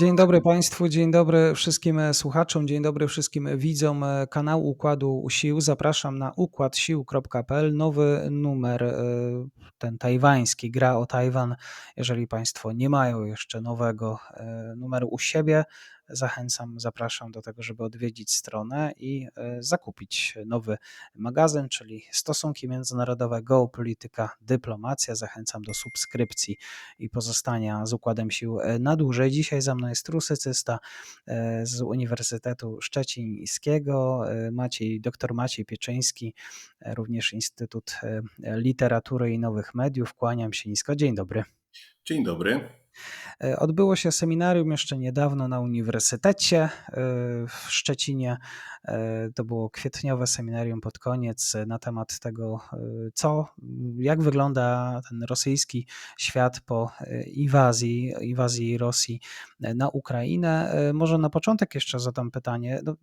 Dzień dobry Państwu, dzień dobry wszystkim słuchaczom, dzień dobry wszystkim widzom kanału Układu Sił. Zapraszam na układsił.pl, nowy numer, e, ten tajwański, gra o Tajwan. Jeżeli Państwo nie mają jeszcze nowego e, numeru u siebie, Zachęcam, zapraszam do tego, żeby odwiedzić stronę i e, zakupić nowy magazyn, czyli Stosunki Międzynarodowe, Geopolityka, Dyplomacja. Zachęcam do subskrypcji i pozostania z Układem Sił e, na dłużej. Dzisiaj za mną jest rusycysta e, z Uniwersytetu Szczecińskiego, Maciej, dr Maciej Pieczyński, również Instytut Literatury i Nowych Mediów. Kłaniam się nisko. Dzień dobry. Dzień dobry. E, odbyło się seminarium jeszcze niedawno na Uniwersytecie e, w Szczecinie. E, to było kwietniowe seminarium pod koniec na temat tego, co, jak wygląda ten rosyjski świat po inwazji, inwazji Rosji na Ukrainę. Może na początek jeszcze zadam pytanie. No,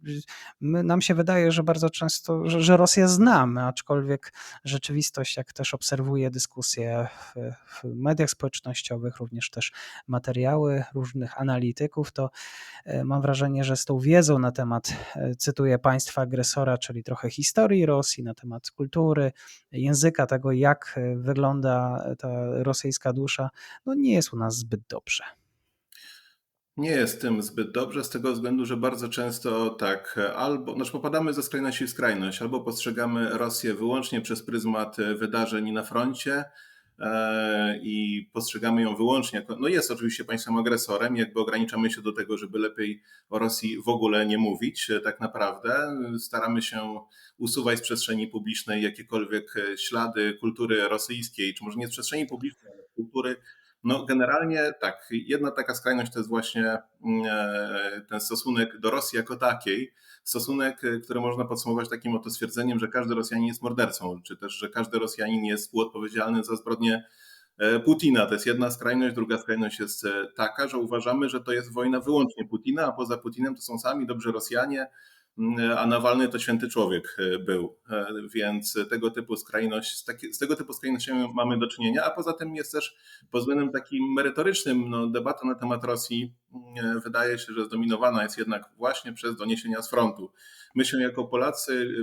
my, nam się wydaje, że bardzo często, że, że Rosję znamy, aczkolwiek rzeczywistość, jak też obserwuję dyskusje w, w mediach społecznościowych, również też materiały różnych analityków, to e, mam wrażenie, że z tą wiedzą na temat, e, cytuję, państwa agresora, czyli trochę historii Rosji, na temat kultury, języka, tego jak e, wygląda ta rosyjska dusza, no nie jest u nas zbyt dobrze. Nie jest tym zbyt dobrze, z tego względu, że bardzo często tak, albo, znaczy popadamy ze skrajności w skrajność, albo postrzegamy Rosję wyłącznie przez pryzmat wydarzeń na froncie, i postrzegamy ją wyłącznie jako, no jest oczywiście państwem agresorem, jakby ograniczamy się do tego, żeby lepiej o Rosji w ogóle nie mówić e, tak naprawdę. Staramy się usuwać z przestrzeni publicznej jakiekolwiek ślady kultury rosyjskiej, czy może nie z przestrzeni publicznej, ale kultury no generalnie tak, jedna taka skrajność to jest właśnie mm, e, ten stosunek do Rosji jako takiej, stosunek, e, który można podsumować takim oto stwierdzeniem, że każdy Rosjanin jest mordercą, czy też, że każdy Rosjanin jest współodpowiedzialny za zbrodnie e, Putina. To jest jedna skrajność, druga skrajność jest taka, że uważamy, że to jest wojna wyłącznie Putina, a poza Putinem to są sami dobrzy Rosjanie, a Nawalny to święty człowiek e, był, e, więc tego typu skrajność, z tego typu skrajnościami mamy do czynienia, a poza tym jest też pod względem takim merytorycznym no, debata na temat Rosji e, wydaje się, że zdominowana jest jednak właśnie przez doniesienia z frontu. My się jako Polacy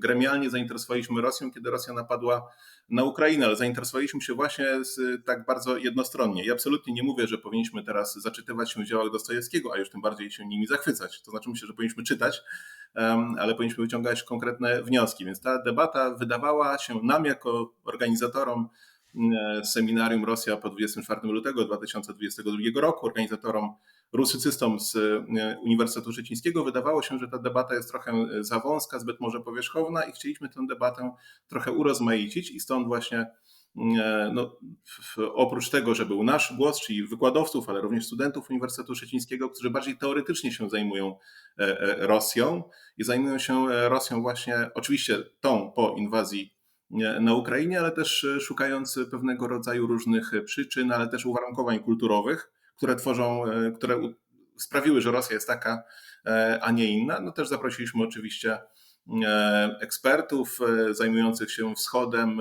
gremialnie zainteresowaliśmy Rosją, kiedy Rosja napadła na Ukrainę, ale zainteresowaliśmy się właśnie z, tak bardzo jednostronnie. I absolutnie nie mówię, że powinniśmy teraz zaczytywać się w dziełach Dostojewskiego, a już tym bardziej się nimi zachwycać. To znaczy myślę, że powinniśmy czytać, ale powinniśmy wyciągać konkretne wnioski. Więc ta debata wydawała się nam jako organizatorom seminarium Rosja po 24 lutego 2022 roku, organizatorom rusycystom z e, Uniwersytetu Szczecińskiego wydawało się, że ta debata jest trochę e, za wąska, zbyt może powierzchowna i chcieliśmy tę debatę trochę urozmaicić i stąd właśnie e, no, oprócz tego, że był nasz głos, czyli wykładowców, ale również studentów Uniwersytetu Szczecińskiego, którzy bardziej teoretycznie się zajmują Rosją i zajmują się Rosją właśnie oczywiście tą po inwazji na Ukrainie, ale też szukając pewnego rodzaju różnych przyczyn, ale też uwarunkowań kulturowych które tworzą, e, które sprawiły, że Rosja jest taka, e, a nie inna. No też zaprosiliśmy oczywiście e, ekspertów zajmujących się wschodem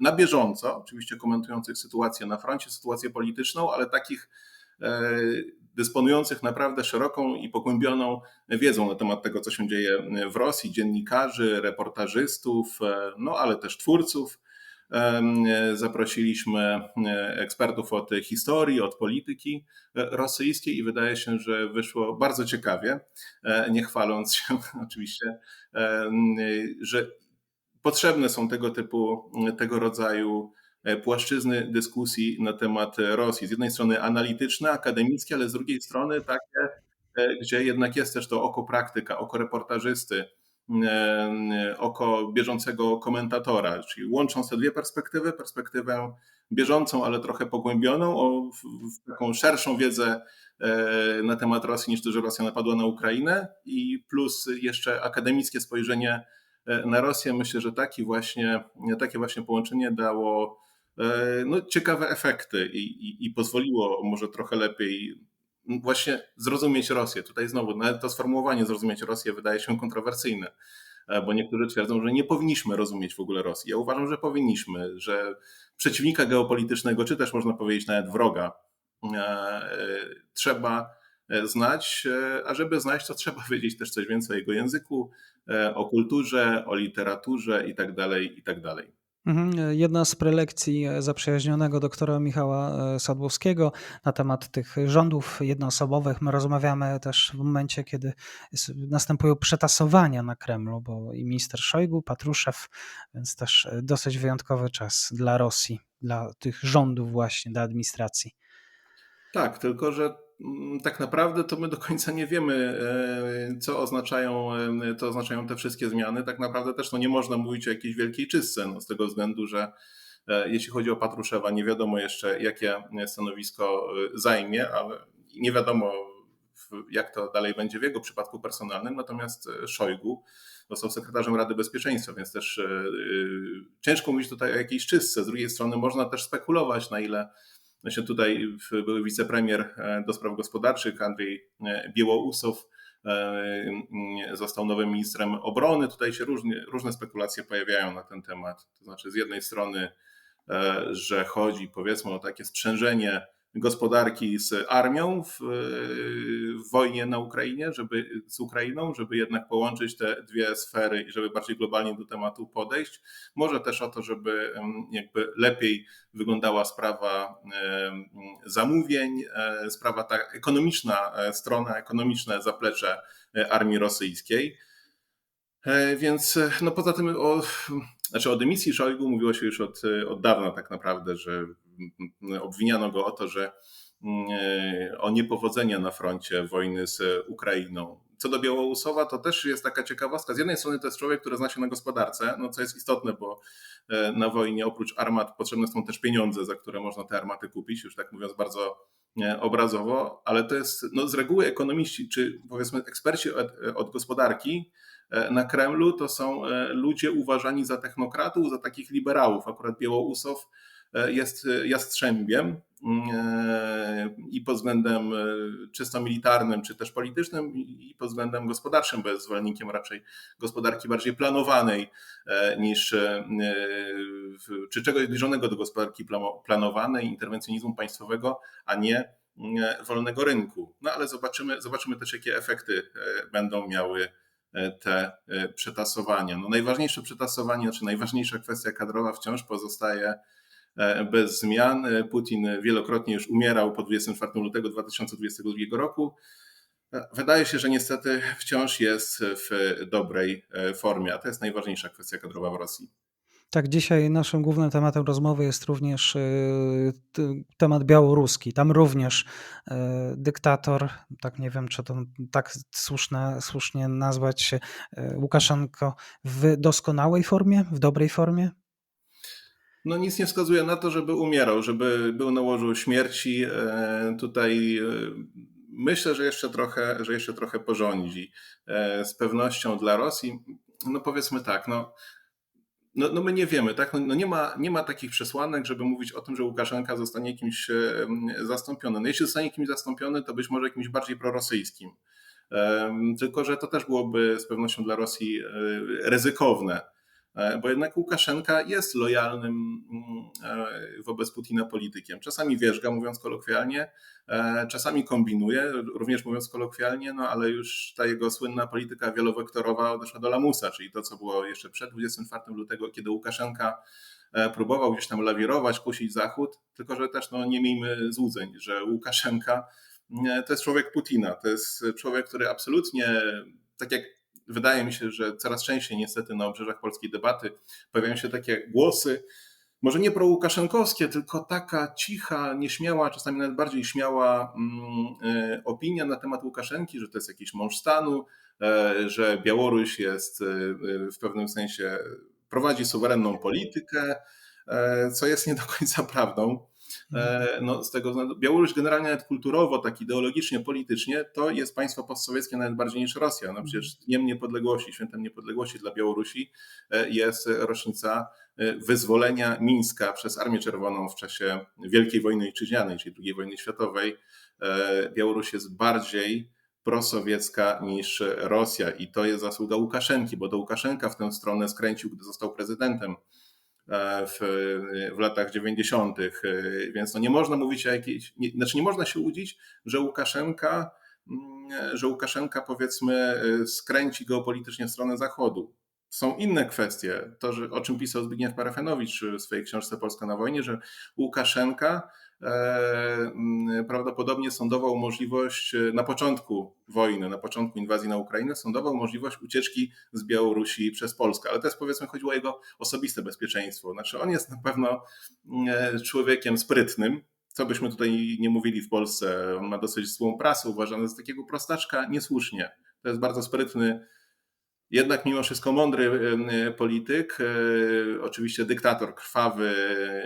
na bieżąco, oczywiście komentujących sytuację na froncie, sytuację polityczną, ale takich dysponujących naprawdę szeroką i pogłębioną wiedzą na temat tego, co się dzieje w Rosji, dziennikarzy, reportażystów, no ale też twórców. Zaprosiliśmy e, ekspertów od historii, od polityki e, rosyjskiej i wydaje się, że wyszło bardzo ciekawie, e, nie chwaląc się oczywiście, że potrzebne są tego typu, tego rodzaju płaszczyzny dyskusji na temat Rosji. Z jednej strony analityczne, akademickie, ale z drugiej strony takie, gdzie jednak jest też to oko praktyka, oko reportażysty, E, oko bieżącego komentatora, czyli łącząc te dwie perspektywy, perspektywę bieżącą, ale trochę pogłębioną, o taką szerszą wiedzę e, na temat Rosji niż to, że Rosja napadła na Ukrainę i plus jeszcze akademickie spojrzenie e, na Rosję. Myślę, że taki właśnie, takie właśnie połączenie dało no, ciekawe efekty i, i, i pozwoliło może trochę lepiej właśnie zrozumieć Rosję. Tutaj znowu nawet to sformułowanie zrozumieć Rosję wydaje się kontrowersyjne. bo niektórzy twierdzą, że nie powinniśmy rozumieć w ogóle Rosji. Ja uważam, że powinniśmy, że przeciwnika geopolitycznego, czy też można powiedzieć nawet wroga, trzeba znać, a żeby znać, to trzeba wiedzieć też coś więcej o jego języku, o kulturze, o literaturze itd. itd. Mhm. Jedna z prelekcji zaprzyjaźnionego doktora Michała e, Sadłowskiego na temat tych rządów jednoosobowych. My rozmawiamy też w momencie, kiedy następują przetasowania na Kremlu, bo i minister Szojgu, Patruszew, więc też e, dosyć wyjątkowy czas dla Rosji, dla tych rządów właśnie, dla administracji. Tak, tylko że tak naprawdę to my do końca nie wiemy, e, co oznaczają, to oznaczają te wszystkie zmiany. Tak naprawdę też no nie można mówić o jakiejś wielkiej czystce, no z tego względu, że e, jeśli chodzi o Patruszewa, nie wiadomo jeszcze, jakie stanowisko e, zajmie, ale nie wiadomo, jak to dalej będzie w jego przypadku personalnym. Natomiast Szojgu został sekretarzem Rady Bezpieczeństwa, więc też ciężko mówić tutaj o jakiejś czystce. Z drugiej strony można też spekulować, na ile Właśnie tutaj były wicepremier e, do spraw gospodarczych Andrzej e, Biełousów e, został nowym ministrem obrony. Tutaj się różnie, różne spekulacje pojawiają na ten temat. To znaczy, z jednej strony, że chodzi powiedzmy o takie sprzężenie gospodarki z armią w, w, wojnie na Ukrainie, żeby z Ukrainą, żeby jednak połączyć te dwie sfery i żeby bardziej globalnie do tematu podejść. Może też o to, żeby jakby lepiej wyglądała sprawa zamówień, e, sprawa ta ekonomiczna e, strona, ekonomiczne zaplecze e, armii rosyjskiej. Więc no poza tym o, znaczy o dymisji Szojgu mówiło się już od, od dawna tak naprawdę, że obwiniano go o to, że o niepowodzenia na froncie wojny z Ukrainą. Co do Białorusowa, to też jest taka ciekawostka. Z jednej strony to jest człowiek, który zna się na gospodarce, no co jest istotne, bo e, na wojnie oprócz armat potrzebne są też pieniądze, za które można te armaty kupić, już tak mówiąc bardzo e, obrazowo, ale to jest no, z reguły ekonomiści, czy powiedzmy eksperci od, od gospodarki e, na Kremlu to są ludzie uważani za technokratów, za takich liberałów. Akurat Białorusow E, jest e, jastrzębiem e, i pod względem czysto militarnym, czy też politycznym, i pod względem gospodarczym, bo jest zwolennikiem raczej gospodarki bardziej planowanej niż, czy czegoś zbliżonego do gospodarki planowanej, interwencjonizmu państwowego, a nie wolnego rynku. No ale zobaczymy, zobaczymy też, jakie efekty będą miały te przetasowania. No najważniejsze przetasowanie, znaczy najważniejsza kwestia kadrowa wciąż pozostaje E, bez zmian. E, Putin wielokrotnie już umierał po 24 lutego 2022 roku. E, wydaje się, że niestety wciąż jest w dobrej formie, a to jest najważniejsza kwestia kadrowa w Rosji. Tak, dzisiaj naszym głównym tematem rozmowy jest również temat białoruski. Tam również dyktator, tak nie wiem, czy to tak słuszne, słusznie nazwać Łukaszenko w doskonałej formie, w dobrej formie? No nic nie wskazuje na to, żeby umierał, żeby był na łożu śmierci. E, tutaj e, myślę, że jeszcze trochę, że jeszcze trochę porządzi. E, z pewnością dla Rosji, no powiedzmy tak, no, no, no my nie wiemy, tak? No, no nie, ma, nie ma takich przesłanek, żeby mówić o tym, że Łukaszenka zostanie kimś zastąpiony. No jeśli zostanie kimś zastąpiony, to być może kimś bardziej prorosyjskim. Tylko, że to też byłoby z pewnością dla Rosji ryzykowne bo jednak Łukaszenka jest lojalnym mm, e, wobec Putina politykiem. Czasami wierzga, mówiąc kolokwialnie, e, czasami kombinuje, również mówiąc kolokwialnie, no ale już ta jego słynna polityka wielowektorowa odeszła do lamusa, czyli to, co było jeszcze przed 24 lutego, kiedy Łukaszenka próbował gdzieś tam lawirować, kusić Zachód, tylko że też no, nie miejmy złudzeń, że Łukaszenka to jest człowiek Putina, to jest człowiek, który absolutnie, tak jak wydaje mi się, że coraz częściej niestety na obrzeżach polskiej debaty pojawiają się takie głosy, może nie pro-łukaszenkowskie, tylko taka cicha, nieśmiała, czasami nawet bardziej śmiała mm, e, opinia na temat Łukaszenki, że to jest jakiś mąż stanu, e, że Białoruś jest e, w pewnym sensie, prowadzi suwerenną politykę, co jest nie do końca prawdą. E, no, z tego względu, Białoruś generalnie nawet kulturowo, tak ideologicznie, politycznie, to jest państwo postsowieckie nawet bardziej niż Rosja. No przecież Dniem Niepodległości, świętem niepodległości dla Białorusi e, jest rocznica e, wyzwolenia Mińska przez Armię Czerwoną w czasie Wielkiej Wojny Ojczyźnianej, czyli II wojny światowej. Białoruś jest bardziej prosowiecka niż Rosja i to jest zasługa Łukaszenki, bo to Łukaszenka w tę stronę skręcił, gdy został prezydentem w, w latach 90., więc no nie można mówić o jakiejś, nie, znaczy nie można się łudzić, że Łukaszenka, że Łukaszenka powiedzmy skręci geopolitycznie w stronę Zachodu. Są inne kwestie, to że, o czym pisał Zbigniew Parafenowicz w swojej książce Polska na wojnie, że Łukaszenka e, prawdopodobnie sądował możliwość na początku wojny, na początku inwazji na Ukrainę, sądował możliwość ucieczki z Białorusi przez Polskę, ale też powiedzmy chodziło o jego osobiste bezpieczeństwo. Znaczy on jest na pewno e, człowiekiem sprytnym, co byśmy tutaj nie mówili w Polsce, on ma dosyć złą prasę, uważany za takiego prostaczka, niesłusznie. To jest bardzo sprytny jednak mimo wszystko mądry polityk, e, oczywiście dyktator krwawy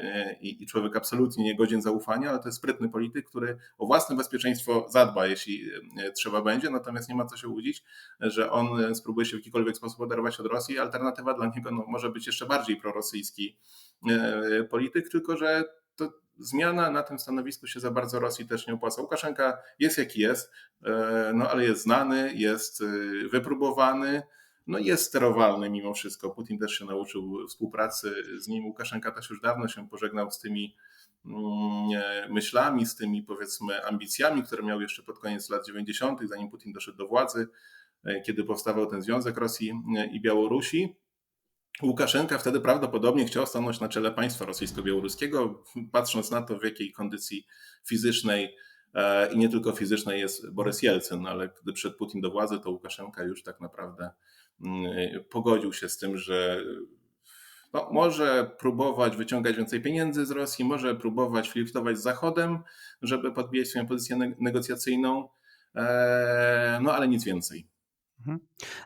e, i, człowiek absolutnie niegodzien zaufania, ale to jest sprytny polityk, który o własne bezpieczeństwo zadba, jeśli e, trzeba będzie, natomiast nie ma co się łudzić, że on spróbuje się w jakikolwiek sposób oderwać od Rosji. Alternatywa dla niego no, może być jeszcze bardziej prorosyjski polityk, tylko że to zmiana na tym stanowisku się za bardzo Rosji też nie opłaca. Łukaszenka jest jaki jest, no ale jest znany, jest wypróbowany, no jest sterowalny mimo wszystko. Putin też się nauczył współpracy z nim. Łukaszenka też już dawno się pożegnał z tymi mm, myślami, z tymi powiedzmy ambicjami, które miał jeszcze pod koniec lat 90., zanim Putin doszedł do władzy, e, kiedy powstawał ten związek Rosji e, i Białorusi. Łukaszenka wtedy prawdopodobnie chciał stanąć na czele państwa rosyjsko-białoruskiego, patrząc na to, w jakiej kondycji fizycznej e, i nie tylko fizycznej jest Borys Jelcyn, ale gdy przed Putin do władzy, to Łukaszenka już tak naprawdę pogodził się z tym, że no, może próbować wyciągać więcej pieniędzy z Rosji, może próbować flirtować z Zachodem, żeby podbijać swoją pozycję negocjacyjną, e, no ale nic więcej. Mhm.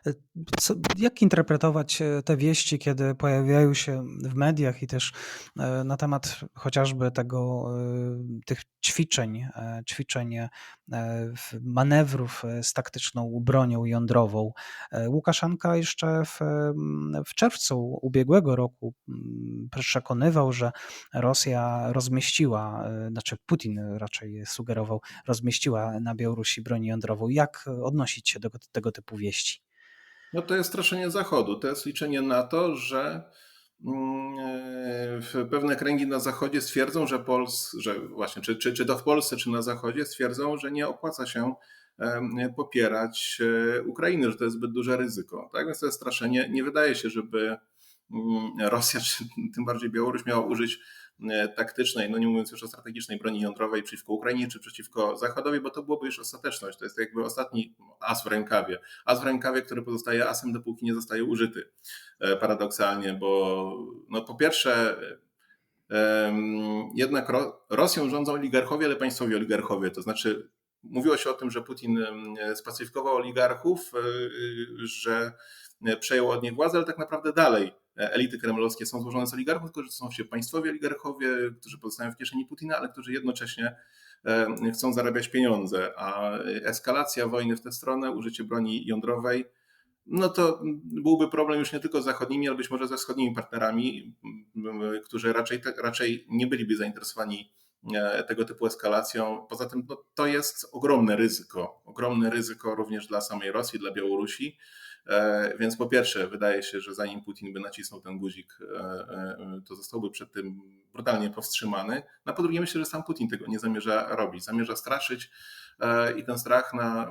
E, co, jak interpretować e, te wieści, kiedy pojawiają się w mediach i też e, na temat chociażby tego, tych ćwiczeń, ćwiczeń manewrów z taktyczną bronią jądrową. Łukaszenka jeszcze w, w czerwcu ubiegłego roku przekonywał, że Rosja rozmieściła, znaczy Putin raczej sugerował, rozmieściła na Białorusi broń jądrową. Jak odnosić się do tego typu wieści? No to jest straszenie Zachodu. To jest liczenie na to, że mm, pewne kręgi na Zachodzie stwierdzą, że, Pols, że właśnie, czy, czy, czy to w Polsce, czy na Zachodzie stwierdzą, że nie opłaca się popierać e, Ukrainy, że to jest zbyt duże ryzyko. Tak więc to jest straszenie. Nie wydaje się, żeby Rosja, czy tym bardziej Białoruś miała użyć E, taktycznej, no nie mówiąc już o strategicznej broni jądrowej przeciwko Ukrainie czy przeciwko Zachodowi, bo to byłoby już ostateczność. To jest jakby ostatni as w rękawie. As w rękawie, który pozostaje asem, dopóki nie zostaje użyty. E, paradoksalnie, bo no po pierwsze, jednak Rosją rządzą oligarchowie, ale państwowi oligarchowie. To znaczy, mówiło się o tym, że Putin spacyfikował oligarchów, e, że przejął od nich władzę, ale tak naprawdę dalej elity kremlowskie są złożone z oligarchów, którzy są się państwowi oligarchowie, którzy pozostają w kieszeni Putina, ale którzy jednocześnie e, chcą zarabiać pieniądze, a eskalacja wojny w tę stronę, użycie broni jądrowej, no to byłby problem już nie tylko z zachodnimi, ale być może ze wschodnimi partnerami, którzy raczej, raczej nie byliby zainteresowani e, tego typu eskalacją. Poza tym no, to jest ogromne ryzyko, ogromne ryzyko również dla samej Rosji, dla Białorusi. E, więc po pierwsze, wydaje się, że zanim Putin by nacisnął ten guzik, e, e, to zostałby przed tym brutalnie powstrzymany. No, po drugie, myślę, że sam Putin tego nie zamierza robić. Zamierza straszyć i ten strach na,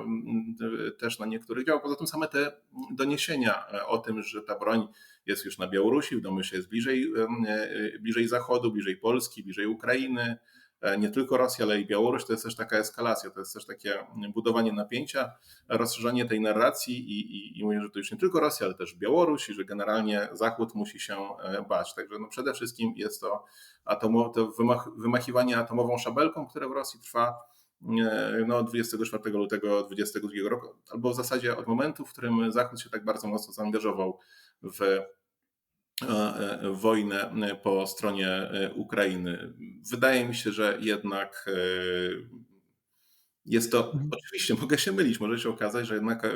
też na niektórych działa. Poza tym same te doniesienia o tym, że ta broń jest już na Białorusi, w domyśle jest bliżej, bliżej Zachodu, bliżej Polski, bliżej Ukrainy, nie tylko Rosja, ale i Białoruś, to jest też taka eskalacja, to jest też takie budowanie napięcia, rozszerzanie tej narracji i, i, i mówię, że to już nie tylko Rosja, ale też Białoruś i że generalnie Zachód musi się e, bać. Także no przede wszystkim jest to, atomo, to wymach, wymachiwanie atomową szabelką, które w Rosji trwa e, no, 24 lutego 2022 roku, albo w zasadzie od momentu, w którym Zachód się tak bardzo mocno zaangażował w E, wojnę po stronie e, Ukrainy. Wydaje mi się, że jednak e, jest to, mhm. oczywiście mogę się mylić, może się okazać, że jednak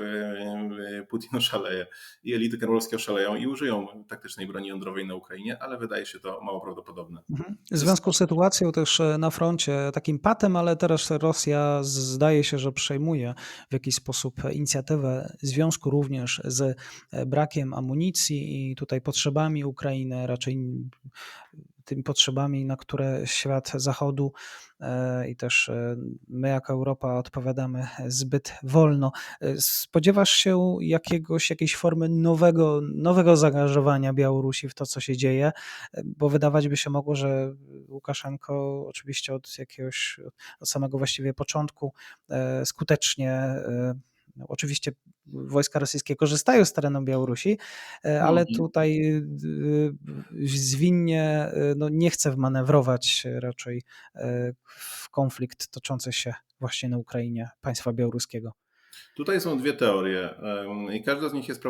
Putin oszaleje i elity kremlowskie oszaleją i użyją taktycznej broni jądrowej na Ukrainie, ale wydaje się to mało prawdopodobne. Mhm. W związku z sytuacją też e, na froncie, takim patem, ale teraz Rosja zdaje się, że przejmuje w jakiś sposób inicjatywę w związku również z e, brakiem amunicji i tutaj potrzebami Ukrainy, raczej tymi potrzebami, na które świat zachodu e, i też e, my jako Europa odpowiadamy zbyt wolno. E, spodziewasz się jakiegoś, jakiejś formy nowego, nowego zaangażowania Białorusi w to, co się dzieje? Bo wydawać by się mogło, że Łukaszenko oczywiście od jakiegoś, od samego właściwie początku skutecznie oczywiście wojska rosyjskie korzystają z terenu Białorusi, e, ale mhm. tutaj e, zwinnie e, no, nie chce wmanewrować raczej w konflikt toczący się właśnie na Ukrainie państwa białoruskiego. Tutaj są dwie teorie i każda z nich jest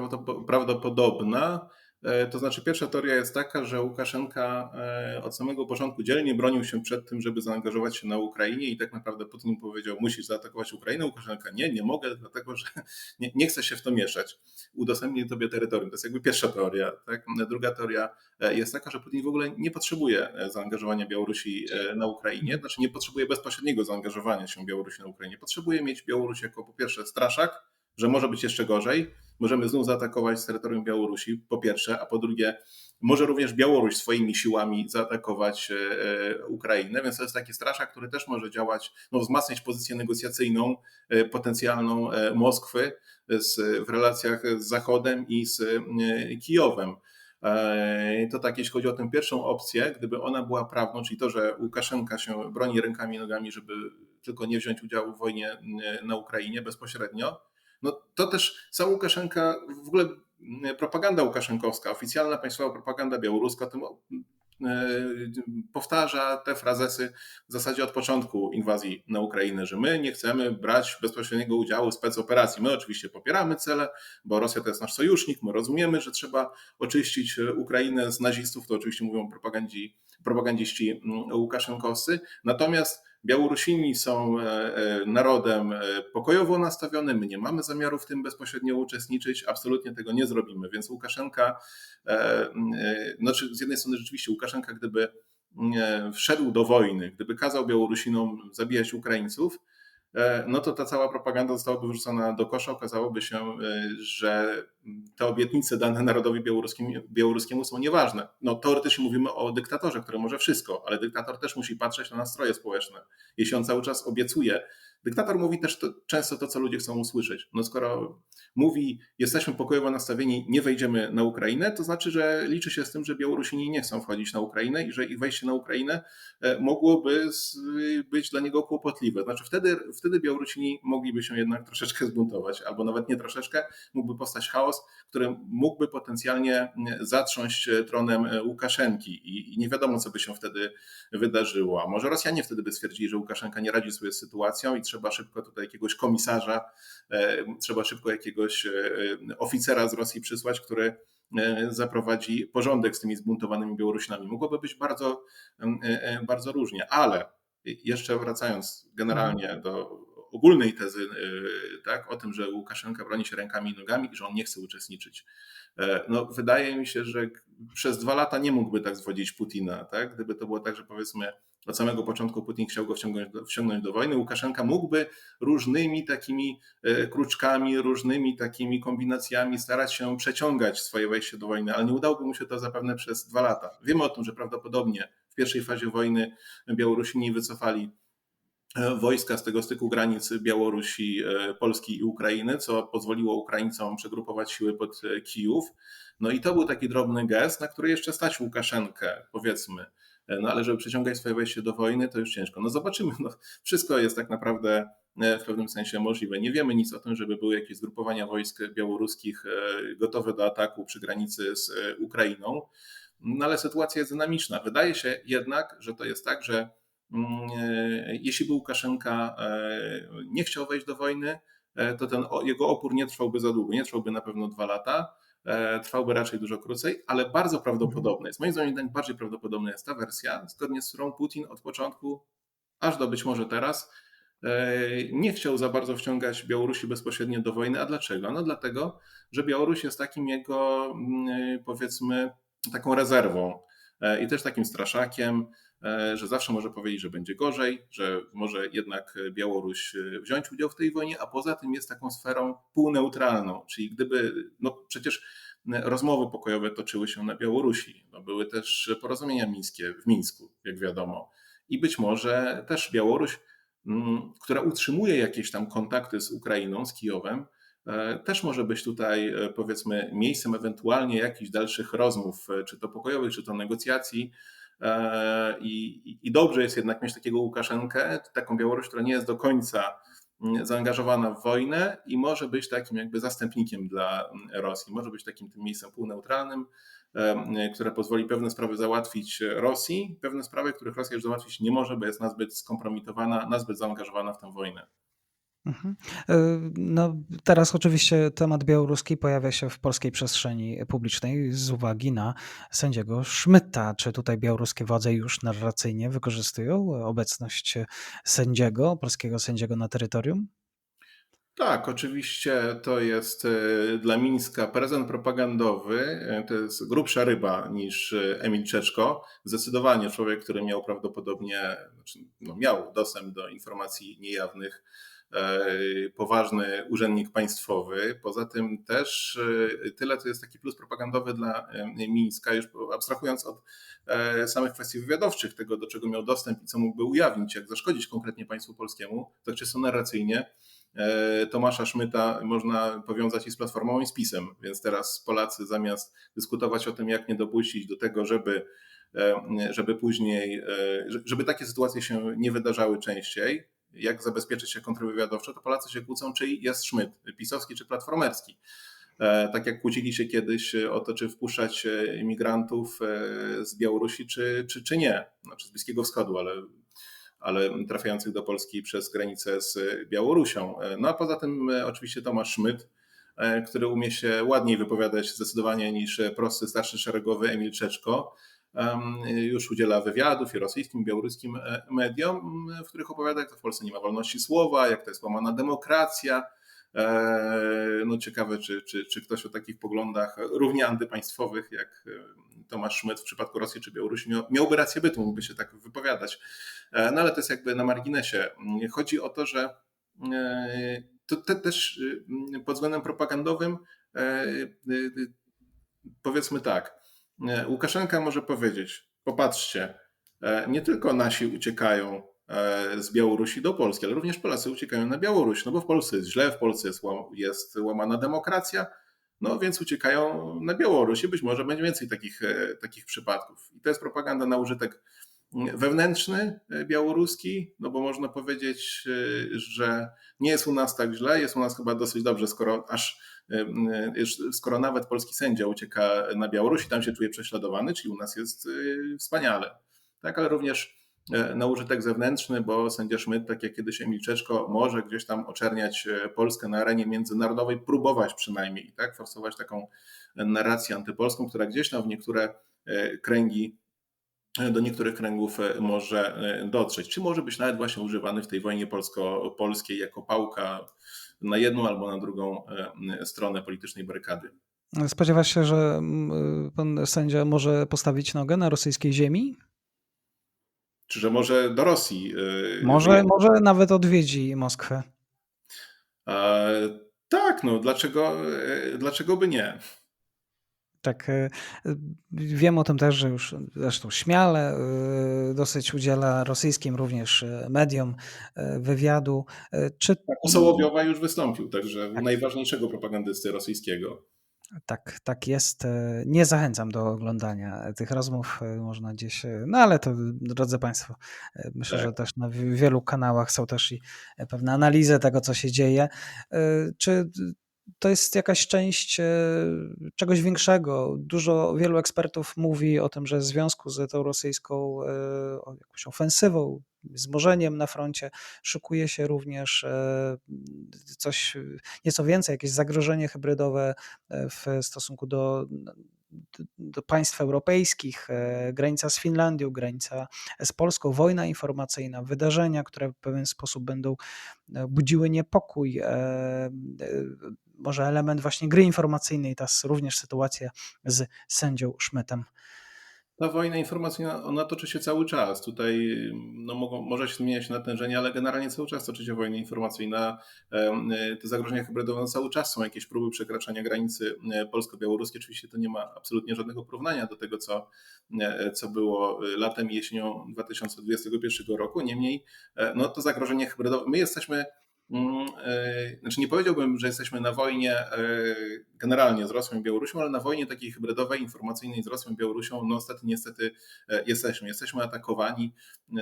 prawdopodobna. E, to znaczy, pierwsza teoria jest taka, że Łukaszenka e, od samego początku dzielnie bronił się przed tym, żeby zaangażować się na Ukrainie i tak naprawdę Putin powiedział, musisz zaatakować Ukrainę. Łukaszenka nie, nie mogę, dlatego że nie, nie chcę się w to mieszać. Udostępnię tobie terytorium. To jest jakby pierwsza teoria. Tak? Druga teoria e, jest taka, że Putin w ogóle nie potrzebuje zaangażowania Białorusi na Ukrainie, znaczy nie potrzebuje bezpośredniego zaangażowania się Białorusi na Ukrainie. Potrzebuje mieć Białoruś jako po pierwsze straszak, że może być jeszcze gorzej, możemy znów zaatakować z terytorium Białorusi, po pierwsze, a po drugie, może również Białoruś swoimi siłami zaatakować e, e, Ukrainę, więc to jest taki straszak, który też może działać, no, wzmacniać pozycję negocjacyjną e, potencjalną Moskwy z, w relacjach z Zachodem i z Kijowem. To tak, jeśli chodzi o tę pierwszą opcję, gdyby ona była prawdą, czyli to, że Łukaszenka się broni rękami i nogami, żeby tylko nie wziąć udziału w wojnie na Ukrainie bezpośrednio, no to też sam Łukaszenka, w ogóle mm, propaganda łukaszenkowska, oficjalna państwowa propaganda białoruska, tym e, powtarza te frazesy w zasadzie od początku inwazji na Ukrainę, że my nie chcemy brać bezpośredniego udziału w specoperacji. My oczywiście popieramy cele, bo Rosja to jest nasz sojusznik, my rozumiemy, że trzeba oczyścić Ukrainę z nazistów, to oczywiście mówią propagandzi, propagandziści mm, łukaszenkowscy, natomiast Białorusini są e, e, narodem e, pokojowo nastawionym, my nie mamy zamiaru w tym bezpośrednio uczestniczyć, absolutnie tego nie zrobimy. Więc Łukaszenka, znaczy z jednej strony rzeczywiście Łukaszenka, gdyby wszedł do wojny, gdyby kazał Białorusinom zabijać Ukraińców, no to ta cała propaganda zostałaby wyrzucona do kosza. Okazałoby się, e, że te obietnice dane narodowi białoruskiemu, białoruskiemu są nieważne. No teoretycznie mówimy o dyktatorze, który może wszystko, ale dyktator też musi patrzeć na nastroje społeczne. Jeśli on cały czas obiecuje, Dyktator mówi też to, często to, co ludzie chcą usłyszeć. No skoro mówi, jesteśmy pokojowo nastawieni, nie wejdziemy na Ukrainę, to znaczy, że liczy się z tym, że Białorusini nie chcą wchodzić na Ukrainę i że ich wejście na Ukrainę e, mogłoby być dla niego kłopotliwe. Znaczy wtedy, wtedy Białorusini mogliby się jednak troszeczkę zbuntować, albo nawet nie troszeczkę, mógłby powstać chaos, który mógłby potencjalnie zatrząść tronem Łukaszenki i, i nie wiadomo, co by się wtedy wydarzyło. A może Rosjanie wtedy by stwierdzili, że Łukaszenka nie radzi sobie z sytuacją i trzeba szybko tutaj jakiegoś komisarza, e, trzeba szybko jakiegoś e, oficera z Rosji przysłać, który e, zaprowadzi porządek z tymi zbuntowanymi Białorusinami. Mogłoby być bardzo, bardzo różnie, ale jeszcze wracając generalnie do ogólnej tezy tak, o tym, że Łukaszenka broni się rękami i nogami i że on nie chce uczestniczyć. No, wydaje mi się, że przez dwa lata nie mógłby tak zwodzić Putina. Tak? Gdyby to było tak, że powiedzmy od samego początku Putin chciał go wciągnąć do, wciągnąć do wojny. Łukaszenka mógłby różnymi takimi e, kruczkami, różnymi takimi kombinacjami starać się przeciągać swoje wejście do wojny, ale nie udałoby mu się to zapewne przez dwa lata. Wiemy o tym, że prawdopodobnie w pierwszej fazie wojny Białorusini wycofali e, wojska z tego styku granic Białorusi, e, Polski i Ukrainy, co pozwoliło Ukraińcom przegrupować siły pod Kijów. No i to był taki drobny gest, na który jeszcze stać Łukaszenkę, powiedzmy. E, no ale żeby przeciągać swoje wejście do wojny, to już ciężko. No zobaczymy, no, wszystko jest tak naprawdę e, w pewnym sensie możliwe. Nie wiemy nic o tym, żeby były jakieś zgrupowania wojsk białoruskich e, gotowe do ataku przy granicy z Ukrainą, no ale sytuacja jest dynamiczna. Wydaje się jednak, że to jest tak, że mm, jeśli by Łukaszenka nie chciał wejść do wojny, to ten jego opór nie trwałby za długo, nie trwałby na pewno dwa lata trwałby raczej dużo krócej, ale bardzo prawdopodobne jest, moim zdaniem najbardziej prawdopodobna jest ta wersja, zgodnie z którą Putin od początku, aż do być może teraz, e, nie chciał za bardzo wciągać Białorusi bezpośrednio do wojny. A dlaczego? No dlatego, że Białoruś jest takim jego, mm, powiedzmy, taką rezerwą e, i też takim straszakiem. Że zawsze może powiedzieć, że będzie gorzej, że może jednak Białoruś wziąć udział w tej wojnie, a poza tym jest taką sferą półneutralną, czyli gdyby, no przecież rozmowy pokojowe toczyły się na Białorusi, no były też porozumienia mińskie w Mińsku, jak wiadomo, i być może też Białoruś, która utrzymuje jakieś tam kontakty z Ukrainą, z Kijowem, e, też może być tutaj, e, powiedzmy, miejscem ewentualnie jakichś dalszych rozmów, e, czy to pokojowych, czy to negocjacji. I, I, dobrze jest jednak mieć takiego Łukaszenkę, taką Białoruś, która nie jest do końca mm, zaangażowana w wojnę i może być takim jakby zastępnikiem dla mm, Rosji, może być takim tym miejscem półneutralnym, które pozwoli pewne sprawy załatwić Rosji, pewne sprawy, których Rosja już załatwić nie może, bo jest nazbyt skompromitowana, nazbyt zaangażowana w tę wojnę. Mhm. E, no, teraz oczywiście temat białoruski pojawia się w polskiej przestrzeni publicznej z uwagi na sędziego Szmyta. Czy tutaj białoruskie władze już narracyjnie wykorzystują obecność sędziego, polskiego sędziego na terytorium? Tak, oczywiście to jest e, dla Mińska prezent propagandowy. E, to jest grubsza ryba niż Emil Czeczko. Zdecydowanie człowiek, który miał prawdopodobnie, znaczy, no miał dostęp do informacji niejawnych, poważny urzędnik państwowy. Poza tym też tyle to jest taki plus propagandowy dla Mińska, już abstrahując od samych kwestii wywiadowczych, tego do czego miał dostęp i co mógłby ujawnić, jak zaszkodzić konkretnie państwu polskiemu, tak czysto narracyjnie E, Tomasza Szmyta można powiązać i z Platformą i z PiSem, więc teraz Polacy zamiast dyskutować o tym, jak nie dopuścić do tego, żeby, e, żeby później, e, żeby takie sytuacje się nie wydarzały częściej, jak zabezpieczyć się kontrwywiadowczo, to Polacy się kłócą, czy jest Szmyt, pisowski czy platformerski. Tak jak kłócili się kiedyś o to, czy wpuszczać imigrantów z Białorusi, czy, czy, czy nie, znaczy z Bliskiego Wschodu, ale ale trafiających do Polski przez granicę z Białorusią. No a poza tym e, oczywiście Tomasz Szmyt, e, który umie się ładniej wypowiadać zdecydowanie niż prosty starszy szeregowy Emil Czeczko. Już udziela wywiadów i rosyjskim, i białoruskim e, mediom, w których opowiada, jak to w Polsce nie ma wolności słowa, jak to jest łamana demokracja. No ciekawe, czy, czy, czy ktoś o takich poglądach równie antypaństwowych jak Tomasz Szmyt w przypadku Rosji czy Białorusi miałby rację bytu, mógłby się tak wypowiadać. E, no ale to jest jakby na marginesie. Chodzi o to, że e, to te, też e, pod względem propagandowym powiedzmy tak, Łukaszenka może powiedzieć, popatrzcie, nie tylko nasi uciekają z Białorusi do Polski, ale również Polacy uciekają na Białoruś, no bo w Polsce jest źle, w Polsce jest, jest łamana demokracja, no więc uciekają na Białoruś i być może będzie więcej takich, takich przypadków. I to jest propaganda na użytek wewnętrzny e, białoruski, no bo można powiedzieć, e, że nie jest u nas tak źle, jest u nas chyba dosyć dobrze, skoro aż e, skoro nawet polski sędzia ucieka na Białoruś i tam się czuje prześladowany, czyli u nas jest wspaniale. Tak, ale również na użytek zewnętrzny, bo sędzia Szmyt, tak jak kiedyś Emil Czeszko, może gdzieś tam oczerniać Polskę na arenie międzynarodowej, próbować przynajmniej, tak, forsować taką narrację antypolską, która gdzieś tam w niektóre kręgi do niektórych kręgów e, może e, dotrzeć, czy może być nawet właśnie używany w tej wojnie polsko-polskiej jako pałka na jedną albo na drugą e, stronę politycznej barykady. Spodziewasz się, że pan sędzia może postawić nogę na rosyjskiej ziemi? Czy że może do Rosji? Może, może nawet odwiedzi Moskwę. tak, no dlaczego, dlaczego by nie? Tak, e, wiem o tym też, że już zresztą śmiale e, dosyć udziela rosyjskim również e, mediom wywiadu. Czy... Tak, u Sołowiowa już wystąpił, także tak. najważniejszego propagandysty rosyjskiego. Tak, tak jest. Nie zachęcam do oglądania tych rozmów. Można gdzieś, no ale to, drodzy Państwo, myślę, tak. że też na wielu kanałach są też i pewne analizy tego, co się dzieje. Czy to jest jakaś część e, czegoś większego. Dużo, wielu ekspertów mówi o tym, że w związku z tą rosyjską e, jakąś ofensywą, wzmożeniem na froncie, szykuje się również e, coś, nieco więcej, jakieś zagrożenie hybrydowe w stosunku do do państw europejskich, granica z Finlandią, granica z Polską, wojna informacyjna, wydarzenia, które w pewien sposób będą budziły niepokój, może element właśnie gry informacyjnej, ta również sytuacja z sędzią Szmetem. Ta wojna informacyjna, ona toczy się cały czas. Tutaj no, mogą, może się zmieniać natężenie, ale generalnie cały czas toczy się wojna informacyjna. E, Te zagrożenia hybrydowe no, cały czas są jakieś próby przekraczania granicy e, polsko-białoruskiej. Oczywiście to nie ma absolutnie żadnego porównania do tego, co, e, co było latem i jesienią 2021 roku. Niemniej no, to zagrożenie hybrydowe, my jesteśmy Znaczy nie powiedziałbym, że jesteśmy na wojnie e, generalnie z Rosją i Białorusią, ale na wojnie takiej hybrydowej, informacyjnej z Rosją i Białorusią, no niestety, niestety e, jesteśmy. Jesteśmy atakowani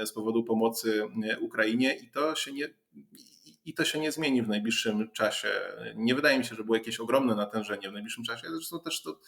z powodu pomocy Ukrainie i to się nie, i to się nie zmieni w najbliższym czasie. Nie wydaje mi się, że było jakieś ogromne natężenie w najbliższym czasie. Zresztą też to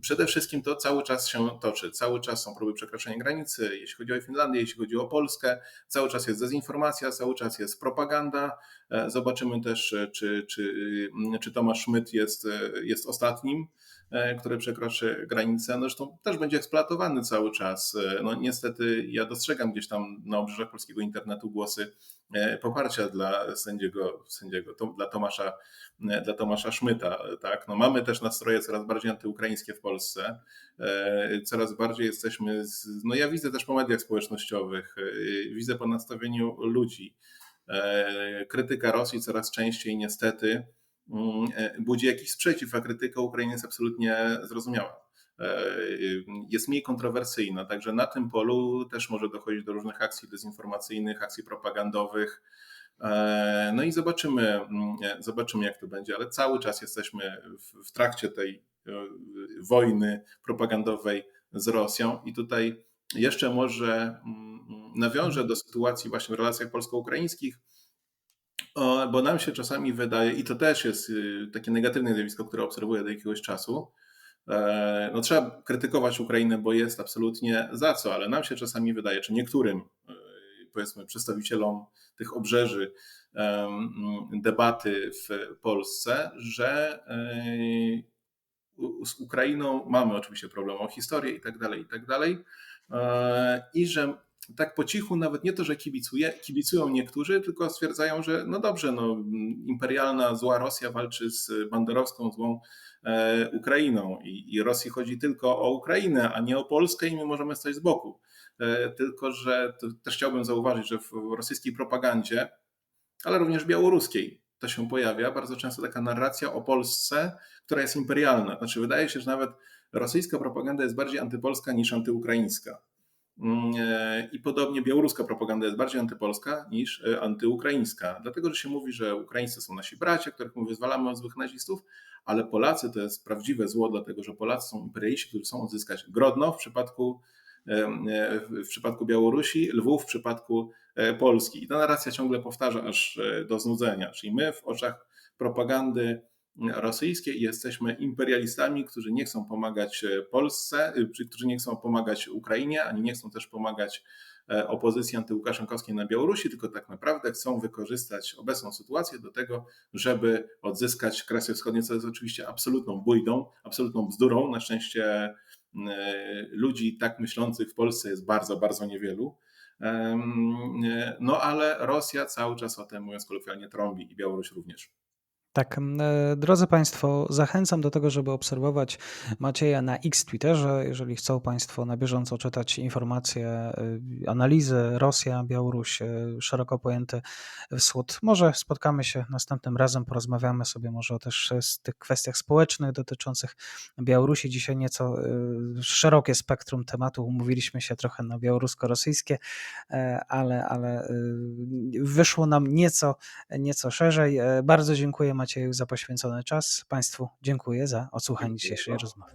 przede wszystkim to cały czas się toczy. Cały czas są próby przekraczania granicy, jeśli chodzi o Finlandię, jeśli chodzi o Polskę. Cały czas jest dezinformacja, cały czas jest propaganda. Zobaczymy też, czy, czy, czy Tomasz Szmyt jest, jest ostatnim E, który przekroczy granicę, no zresztą też będzie eksploatowany cały czas. E, no niestety ja dostrzegam gdzieś tam na obrzeżach polskiego internetu głosy e, poparcia dla sędziego, sędziego dla Tomasza, dla Tomasza Szmyta. Tak? No mamy też nastroje coraz bardziej antyukraińskie w Polsce. Coraz bardziej jesteśmy, z, no ja widzę też po mediach społecznościowych, widzę po nastawieniu ludzi. Krytyka Rosji coraz częściej niestety Mm, e, budzi jakiś sprzeciw, a krytyka Ukrainy jest absolutnie zrozumiała. E, jest mniej kontrowersyjna, także na tym polu też może dochodzić do różnych akcji dezinformacyjnych, akcji propagandowych. E, no i zobaczymy, mm, zobaczymy jak to będzie, ale cały czas jesteśmy w, w trakcie tej wojny propagandowej z Rosją i tutaj jeszcze może mm, nawiążę do sytuacji właśnie w relacjach polsko-ukraińskich, bo nam się czasami wydaje, i to też jest y, takie negatywne zjawisko, które obserwuję do jakiegoś czasu, e, no trzeba krytykować Ukrainę, bo jest absolutnie za co, ale nam się czasami wydaje, czy niektórym, y, powiedzmy, przedstawicielom tych obrzeży debaty w Polsce, że y, z Ukrainą mamy oczywiście problem o historię i tak dalej, i tak dalej, e, i że tak po cichu, nawet nie to, że kibicuje, kibicują niektórzy, tylko stwierdzają, że no dobrze, no, imperialna zła Rosja walczy z banderowską złą e, Ukrainą i, i Rosji chodzi tylko o Ukrainę, a nie o Polskę i my możemy stać z boku. E, tylko, że też chciałbym zauważyć, że w rosyjskiej propagandzie, ale również białoruskiej, to się pojawia bardzo często taka narracja o Polsce, która jest imperialna. Znaczy, wydaje się, że nawet rosyjska propaganda jest bardziej antypolska niż antyukraińska. Mm, e, I podobnie białoruska propaganda jest bardziej antypolska niż e, antyukraińska, dlatego że się mówi, że Ukraińcy są nasi bracia, których my wyzwalamy od złych nazistów, ale Polacy to jest prawdziwe zło, dlatego że Polacy są imperialiści, którzy chcą odzyskać Grodno w przypadku, e, w przypadku Białorusi, Lwów w przypadku Polski. I ta narracja ciągle powtarza aż do znudzenia. Czyli my w oczach propagandy rosyjskie i jesteśmy imperialistami, którzy nie chcą pomagać e, Polsce, e, którzy nie chcą pomagać Ukrainie, ani nie chcą też pomagać e, opozycji antykaszenkowskiej na Białorusi, tylko tak naprawdę chcą wykorzystać obecną sytuację do tego, żeby odzyskać Kresy Wschodnie, co jest oczywiście absolutną bójdą, absolutną bzdurą. Na szczęście ludzi tak myślących w Polsce jest bardzo, bardzo niewielu. No ale Rosja cały czas o tym, mówiąc kolokwialnie, trąbi i Białoruś również. Tak, e, drodzy Państwo, zachęcam do tego, żeby obserwować Macieja na X Twitterze. Jeżeli chcą Państwo na bieżąco czytać informacje, e, analizy Rosja, Białoruś, e, szeroko pojęty wschód, może spotkamy się następnym razem, porozmawiamy sobie może też z tych kwestiach społecznych dotyczących Białorusi. Dzisiaj nieco szerokie spektrum tematów, umówiliśmy się trochę na białorusko-rosyjskie, ale, ale wyszło nam nieco, nieco szerzej. Bardzo dziękuję Macieju za poświęcony czas. Państwu dziękuję za odsłuchanie dzisiejszej rozmowy.